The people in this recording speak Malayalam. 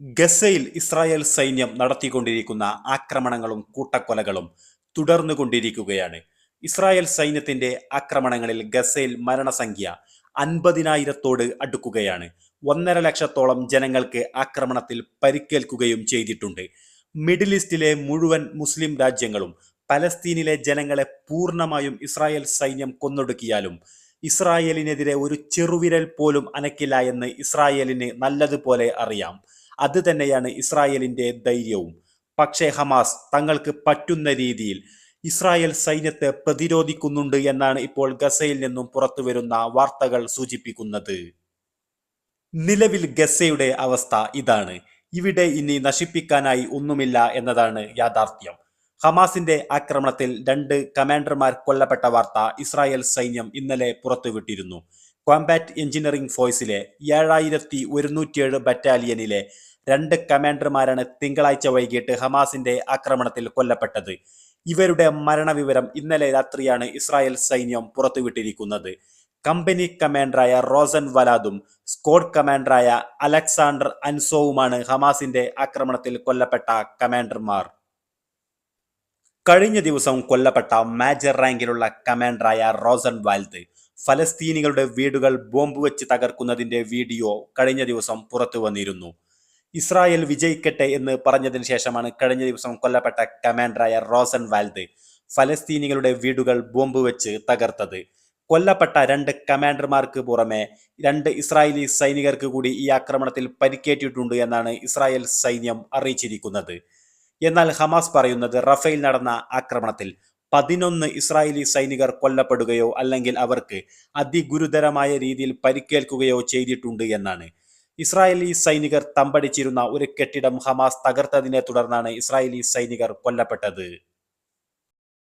ഗസയിൽ ഇസ്രായേൽ സൈന്യം നടത്തിക്കൊണ്ടിരിക്കുന്ന ആക്രമണങ്ങളും കൂട്ടക്കൊലകളും തുടർന്നുകൊണ്ടിരിക്കുകയാണ്. ഇസ്രായേൽ സൈന്യത്തിന്റെ ആക്രമണങ്ങളിൽ ഗസയിൽ മരണസംഖ്യ അൻപതിനായിരത്തോട് അടുക്കുകയാണ്. ഒന്നര ലക്ഷത്തോളം ജനങ്ങൾക്ക് ആക്രമണത്തിൽ പരിക്കേൽക്കുകയും ചെയ്തിട്ടുണ്ട്. മിഡിൽ ഈസ്റ്റിലെ മുഴുവൻ മുസ്ലിം രാജ്യങ്ങളും പലസ്തീനിലെ ജനങ്ങളെ പൂർണമായും ഇസ്രായേൽ സൈന്യം കൊന്നൊടുക്കിയാലും ഇസ്രായേലിനെതിരെ ഒരു ചെറുവിരൽ പോലും അനക്കില്ല എന്ന് ഇസ്രായേലിന് നല്ലതുപോലെ അറിയാം. അത് തന്നെയാണ് ഇസ്രായേലിന്റെ ധൈര്യവും. പക്ഷേ ഹമാസ് തങ്ങൾക്ക് പറ്റുന്ന രീതിയിൽ ഇസ്രായേൽ സൈന്യത്തെ പ്രതിരോധിക്കുന്നുണ്ട് എന്നാണ് ഇപ്പോൾ ഗസയിൽ നിന്നും പുറത്തുവരുന്ന വാർത്തകൾ സൂചിപ്പിക്കുന്നത്. നിലവിൽ ഗസയുടെ അവസ്ഥ ഇതാണ്. ഇവിടെ ഇനി നശിപ്പിക്കാനായി ഒന്നുമില്ല എന്നതാണ് യാഥാർത്ഥ്യം. ഹമാസിന്റെ ആക്രമണത്തിൽ രണ്ട് കമാൻഡർമാർ കൊല്ലപ്പെട്ട വാർത്ത ഇസ്രായേൽ സൈന്യം ഇന്നലെ പുറത്തുവിട്ടിരുന്നു. കോമ്പാറ്റ് എഞ്ചിനീയറിംഗ് ഫോഴ്സിലെ ഏഴായിരത്തി ഒരുന്നൂറ്റിയേഴ് ബറ്റാലിയനിലെ രണ്ട് കമാൻഡർമാരാണ് തിങ്കളാഴ്ച വൈകിട്ട് ഹമാസിന്റെ ആക്രമണത്തിൽ കൊല്ലപ്പെട്ടത്. ഇവരുടെ മരണവിവരം ഇന്നലെ രാത്രിയാണ് ഇസ്രായേൽ സൈന്യം പുറത്തുവിട്ടിരിക്കുന്നത്. കമ്പനി കമാൻഡറായ റോസൻ വലാദും സ്ക്വാഡ് കമാൻഡറായ അലക്സാണ്ടർ അൻസോവുമാണ് ഹമാസിന്റെ ആക്രമണത്തിൽ കൊല്ലപ്പെട്ട കമാൻഡർമാർ കഴിഞ്ഞ ദിവസം കൊല്ലപ്പെട്ട മേജർ റാങ്കിലുള്ള കമാൻഡറായ റോസൻ വാൽത്ത് ഫലസ്തീനികളുടെ വീടുകൾ ബോംബ് വെച്ച് തകർക്കുന്നതിന്റെ വീഡിയോ കഴിഞ്ഞ ദിവസം പുറത്തു വന്നിരുന്നു. ഇസ്രായേൽ വിജയിക്കട്ടെ എന്ന് പറഞ്ഞതിന് ശേഷമാണ് കഴിഞ്ഞ ദിവസം കൊല്ലപ്പെട്ട കമാൻഡറായ റോസൻ വാൽദ് ഫലസ്തീനികളുടെ വീടുകൾ ബോംബ് വെച്ച് തകർത്തത്. കൊല്ലപ്പെട്ട രണ്ട് കമാൻഡർമാർക്ക് പുറമെ രണ്ട് ഇസ്രായേലി സൈനികർക്ക് കൂടി ഈ ആക്രമണത്തിൽ പരിക്കേറ്റിട്ടുണ്ട് എന്നാണ് ഇസ്രായേൽ സൈന്യം അറിയിച്ചിരിക്കുന്നത്. എന്നാൽ ഹമാസ് പറയുന്നത് റഫേൽ നടന്ന ആക്രമണത്തിൽ പതിനൊന്ന് ഇസ്രായേലി സൈനികർ കൊല്ലപ്പെടുകയോ അല്ലെങ്കിൽ അവർക്ക് അതിഗുരുതരമായ രീതിയിൽ പരിക്കേൽക്കുകയോ ചെയ്തിട്ടുണ്ട് എന്നാണ്. ഇസ്രായേലി സൈനികർ തമ്പടിച്ചിരുന്ന ഒരു കെട്ടിടം ഹമാസ് തകർത്തതിനെ തുടർന്നാണ് ഇസ്രായേലി സൈനികർ കൊല്ലപ്പെട്ടത്.